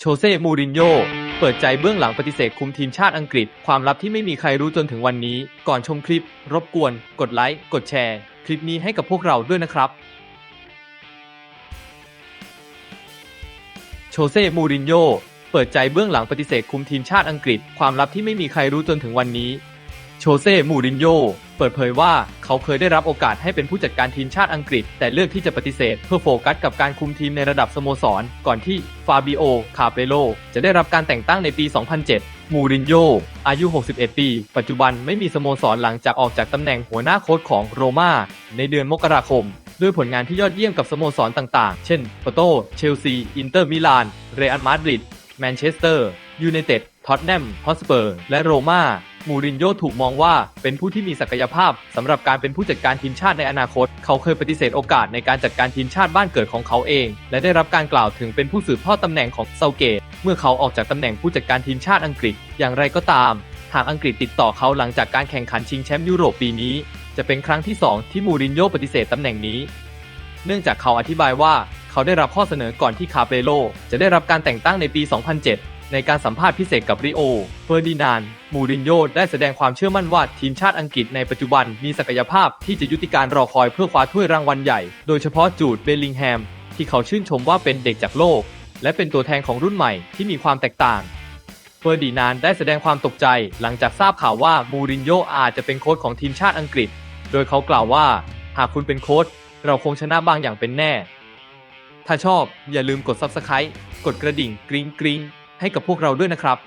โชเซ่ มูรินโญ่ เปิดใจเบื้องหลังปฏิเสธคุมทีมชาติอังกฤษ ความลับที่ไม่มีใครรู้จนถึงวันนี้ ก่อนชมคลิป รบกวน กดไลค์ กดแชร์ คลิปนี้ให้กับพวกเราด้วยนะครับ โชเซ่ มูรินโญ่ เปิดใจเบื้องหลังปฏิเสธคุมทีมชาติอังกฤษ ความลับที่ไม่มีใครรู้จนถึงวันนี้ โชเซ่ มูรินโญ่ เปิดเผยว่าเขาเคยได้รับโอกาสให้เป็นผู้จัดการทีมชาติอังกฤษ แต่เลือกที่จะปฏิเสธ เพื่อโฟกัสกับการคุมทีมในระดับสโมสร ก่อนที่ฟาบิโอ คาเปโล จะได้รับการแต่งตั้งในปี 2007 มูรินโญ่ อายุ 61 ปี ปัจจุบันไม่มีสโมสรหลังจากออกจากตำแหน่งหัวหน้าโค้ชของโรม่าในเดือนมกราคม ด้วยผลงานที่ยอดเยี่ยมกับสโมสรต่างๆ เช่นปโตเชลซี อินเตอร์มิลาน เรอัลมาดริด แมนเชสเตอร์ ยูไนเต็ด ท็อตแนม ฮอสเปอร์ และโรม่า มูรินโญ่ถูกมองว่าเป็นผู้ที่มีศักยภาพสำหรับการเป็นผู้จัดการทีมชาติในอนาคต เขาเคยปฏิเสธโอกาสในการจัดการทีมชาติบ้านเกิดของเขาเอง และได้รับการกล่าวถึงเป็นผู้สืบทอดตำแหน่งของเซาเกต เมื่อเขาออกจากตำแหน่งผู้จัดการทีมชาติอังกฤษ อย่างไรก็ตาม หากอังกฤษติดต่อเขาหลังจากการแข่งขันชิงแชมป์ยุโรปปีนี้ จะเป็นครั้งที่สองที่มูรินโญ่ปฏิเสธตำแหน่งนี้ เนื่องจากเขาอธิบายว่าเขาได้รับข้อเสนอก่อนที่คาเปโลจะได้รับการแต่งตั้งในปี 2007 ในการสัมภาษณ์พิเศษกับริโอ เฟอร์ดินานมูรินโญ่ได้แสดงความเชื่อมั่นว่าทีมชาติอังกฤษในปัจจุบันมีศักยภาพที่จะยุติการรอคอยเพื่อคว้าถ้วยรางวัลใหญ่ โดยเฉพาะจูดเบลลิงแฮม ที่เขาชื่นชมว่าเป็นเด็กจากโลก และเป็นตัวแทนของรุ่นใหม่ที่มีความแตกต่าง เฟอร์ดินานได้แสดงความตกใจหลังจากทราบข่าวว่ามูรินโญ่อาจจะเป็นโค้ชของทีมชาติอังกฤษ โดยเขากล่าวว่า หากคุณเป็นโค้ชเราคงชนะบางอย่างเป็นแน่ ถ้าชอบอย่าลืมกด Subscribe กดกระดิ่งกริ๊งกริ๊ง ให้กับพวกเราด้วยนะครับ